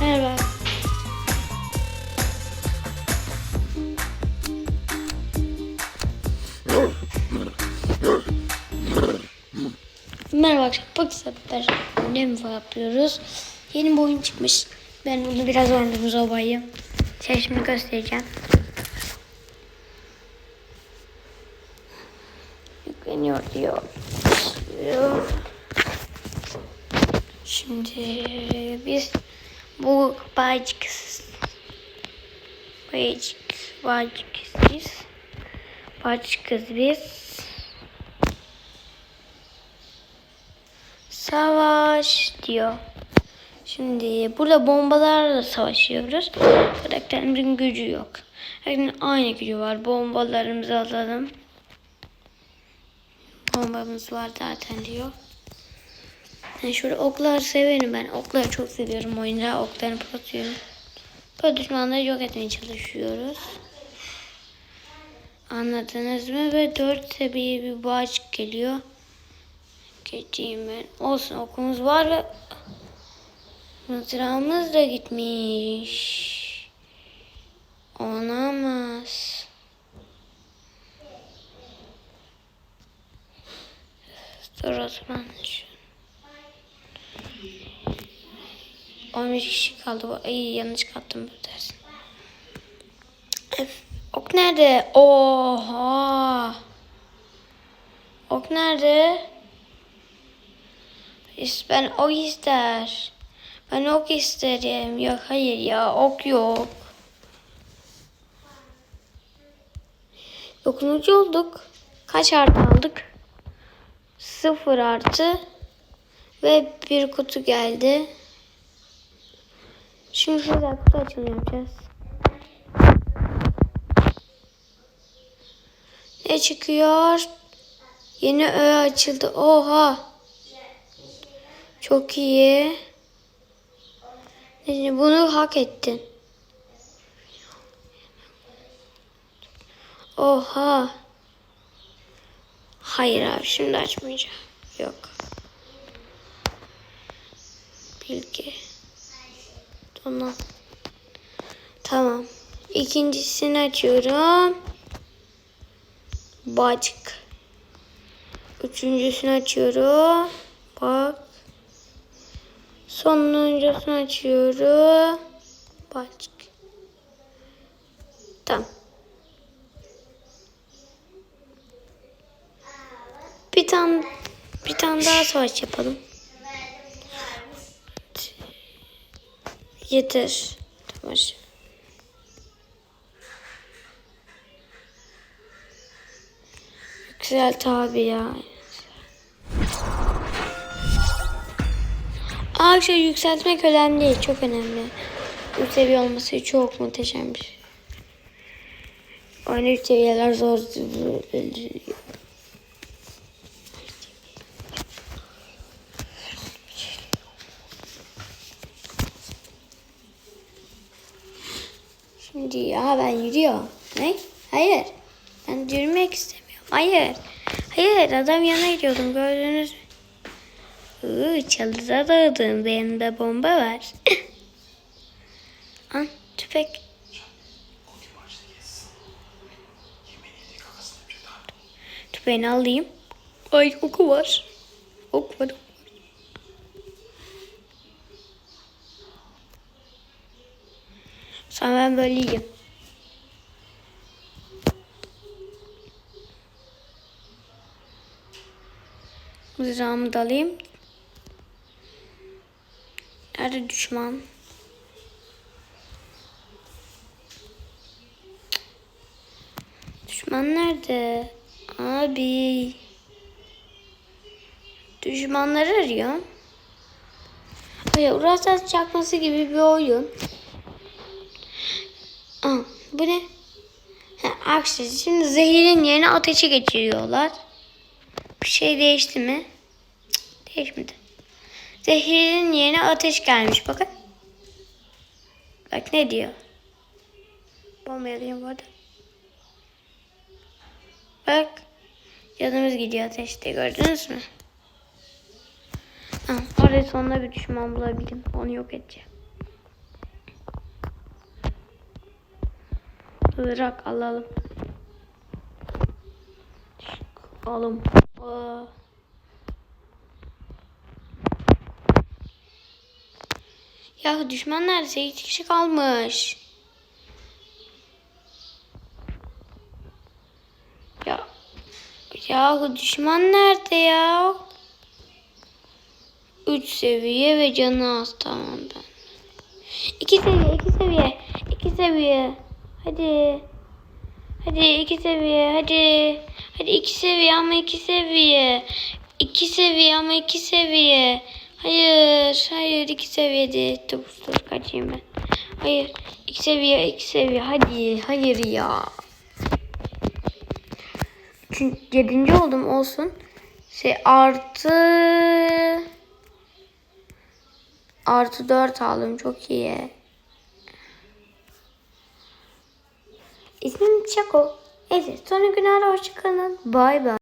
Merhaba. Merhaba arkadaşlar. Ne mi yapıyoruz? Yeni bir oyun çıkmış. Ben bunu biraz oynadım zobayı. Size şimdi göstereceğim. Yükleniyor diyor. Şimdi biz bu bağcıksız bağcık bağcıksız biz bağcıkız biz savaş diyor. Şimdi burada bombalarla savaşıyoruz. Karakterimizin gücü yok. Herkesin aynı gücü var. Bombalarımızı alalım. Bombamız var zaten diyor. Yani şöyle oklar severim ben. Okları çok seviyorum oyunda. Oklarını atıyorum. Böyle düşmanları yok etmeye çalışıyoruz. Anladınız mı? Ve dört seviye bir bağcık geliyor. Geçeyim ben. Olsun okumuz var ve mızrağımız da gitmiş. Olamaz. Dur o zaman şu. 15 kişi kaldı. Ay yanlış kattım bu dersin. Ok nerede? Oha. Ok nerede? Ben ok ister. Ben ok isterim. Yok hayır ya ok yok. Dokunucu olduk. Kaç artı aldık? Sıfır artı. Ve bir kutu geldi. Şimdi şurada kutu açılımı yapacağız. Ne çıkıyor? Yeni öğe açıldı. Oha. Çok iyi. Şimdi bunu hak ettin. Oha. Hayır abi şimdi açmayacağım. Yok. Bilgi. Tamam. Tamam. İkincisini açıyorum. Bacık. Üçüncüsünü açıyorum. Bak. Sonuncusunu açıyorum. Bacık. Tamam. Bir tane bir tane daha savaş yapalım. Yeter. Tamam. Güzel tabi ya. Aa şey yükseltmek önemli değil. Çok önemli. Üç seviye olması çok muhteşem bir şey. Aynı seviyeler zor. Şimdi ya ben yürüyorum. Ne? Hayır. Ben yürümek istemiyorum. Hayır. Hayır adam yana gidiyordum gördünüz mü? Iıı çalıda dağıdım. Benim de bomba var. An tüfek. Tüfeğini alayım. Ay oku var. Ok var. ok var. Sonra ben böyle yiyeyim. Mızrağımı da alayım. Nerede düşman? Düşman nerede? Abi. Düşmanları arıyorum. Hayır, Urasas çakması gibi bir oyun. Bu ne? Ha, aksi. Şimdi zehirin yerine ateşi geçiriyorlar. Bir şey değişti mi? Cık, değişmedi. Zehirin yerine ateş gelmiş bakın. Bak ne diyor. Bomba yalayım bu arada. Bak. Yanımız gidiyor ateşte gördünüz mü? Ha, orada sonunda bir düşman bulabildim. Onu yok edeceğim. Hırak alalım. Aa. Ya düşman neredeyse iki kişi kalmış. Ya yahu düşman nerede ya? Üç seviye ve canı az tamam ben. İki seviye, iki seviye, iki seviye. Hadi. Hadi iki seviye, hadi. Hadi iki seviye ama iki seviye. İki seviye ama iki seviye. Hayır, hayır iki seviye değil. Dur, dur kaçayım ben. Hayır, iki seviye, iki seviye. Hadi, hayır ya. Çünkü yedinci oldum olsun. Şey artı artı dört aldım çok iyi. İsmim Çako. Neyse sonra günlerde hoşçakalın. Bay bay.